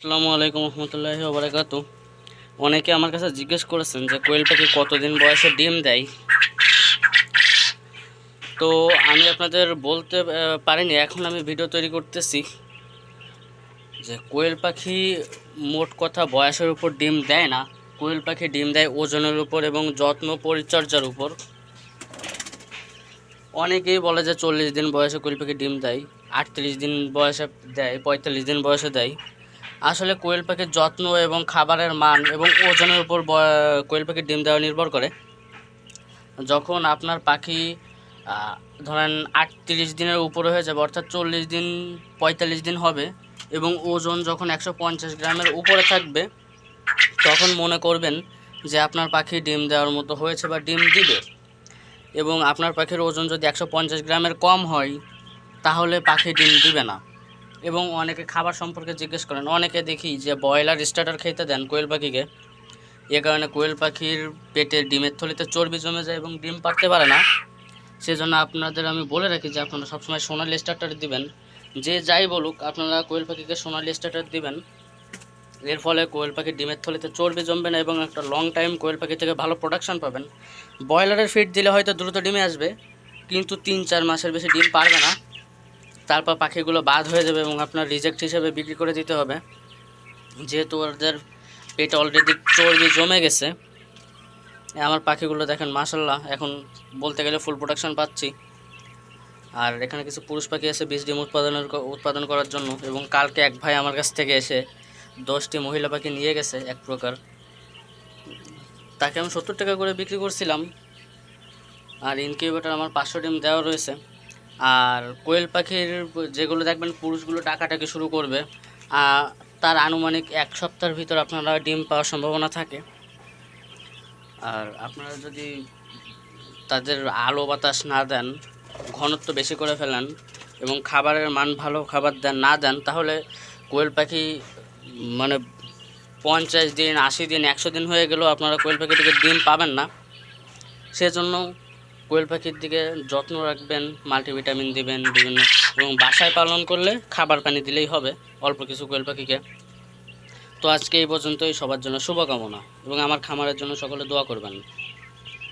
আসসালামু আলাইকুম রহমতুল্লাহি ওবরাকাত অনেকে আমার কাছে জিজ্ঞেস করেছেন যে কোয়েল পাখি কতদিন বয়সে ডিম দেয়? তো আমি আপনাদের বলতে পারিনি, এখন আমি ভিডিও তৈরি করতেছি যে কোয়েল পাখি মোট কথা বয়সের উপর ডিম দেয় না। কোয়েল পাখি ডিম দেয় ওজনের উপর এবং যত্ন পরিচর্যার উপর। অনেকেই বলে যে চল্লিশ দিন বয়সে কোয়েল পাখি ডিম দেয়, আটত্রিশ দিন বয়সে দেয়, পঁয়তাল্লিশ দিন বয়সে দেয়। আসলে কোয়েল পাখির যত্ন এবং খাবারের মান এবং ওজনের উপর কোয়েল পাখির ডিম দেওয়া নির্ভর করে। যখন আপনার পাখি ধরেন আটত্রিশ দিনের উপরে হয়ে যাবে, অর্থাৎ চল্লিশ দিন, পঁয়তাল্লিশ দিন হবে এবং ওজন যখন একশো পঞ্চাশ গ্রামের উপরে থাকবে, তখন মনে করবেন যে আপনার পাখি ডিম দেওয়ার মতো হয়েছে বা ডিম দিবে এবং আপনার পাখির ওজন যদি একশো পঞ্চাশ গ্রামের কম হয়, তাহলে পাখি ডিম দিবে না। এবং অনেকে খাবার সম্পর্কে জিজ্ঞেস করেন। অনেকে দেখি যে ব্রয়লার স্টার্টার খেতে দেন কোয়েল পাখিকে। এ কারণে কোয়েল পাখির পেটে ডিমের থলিতে চর্বি জমে যায় এবং ডিম পারতে পারে না। সেজন্য আপনাদের আমি বলে রাখি যে আপনারা সবসময় সোনালি স্টার্টার দিবেন। যে যাই বলুক, আপনারা কোয়েল পাখিকে সোনালি স্টার্টার দিবেন। এর ফলে কোয়েল পাখির ডিমের থলিতে চর্বি জমবে না এবং একটা লং টাইম কোয়েল পাখি থেকে ভালো প্রোডাকশন পাবেন। ব্রয়লারের ফিড দিলে হয়তো দ্রুত ডিমে আসবে, কিন্তু তিন চার মাসের বেশি ডিম পারবে না। তারপর পাখিগুলো বাদ হয়ে যাবে এবং আপনার রিজেক্ট হিসেবে বিক্রি করে দিতে হবে। যেহেতু ওদের পেট অলরেডি চর্বি জমে গেছে, আমার পাখিগুলো দেখেন মাসাল্লাহ এখন বলতে গেলে ফুল প্রোডাকশন পাচ্ছি। আর এখানে কিছু পুরুষ পাখি আছে, বীজ ডিম উৎপাদনের উৎপাদন করার জন্য, এবং কালকে এক ভাই আমার কাছ থেকে এসে দশটি মহিলা পাখি নিয়ে গেছে, এক প্রকার। তাকে আমি সত্তর টাকা করে বিক্রি করছিলাম, আর ইনকিউবেটার আমার পাঁচশো ডিম দেওয়া রয়েছে। আর কোয়েল পাখির যেগুলো দেখবেন পুরুষগুলো ডাকাটাকি শুরু করবে তার আনুমানিক এক সপ্তাহের ভিতর আপনারা ডিম পাওয়ার সম্ভাবনা থাকে। আর আপনারা যদি তাদের আলো বাতাস না দেন, ঘনত্ব বেশি করে ফেলেন এবং খাবারের মান ভালো খাবার দেন, না দেন, তাহলে কোয়েল পাখি মানে পঞ্চাশ দিন, আশি দিন, একশো দিন হয়ে গেলেও আপনারা কোয়েল পাখি থেকে ডিম পাবেন না। সেজন্য কোয়েল পাখির দিকে যত্ন রাখবেন, মাল্টিভিটামিন দিবেন বিভিন্ন, এবং বাসায় পালন করলে খাবার পানি দিলেই হবে অল্প কিছু কোয়েল পাখিকে। তো আজকে এই পর্যন্তই, সবার জন্য শুভকামনা, এবং আমার খামারের জন্য সকলে দোয়া করবেন।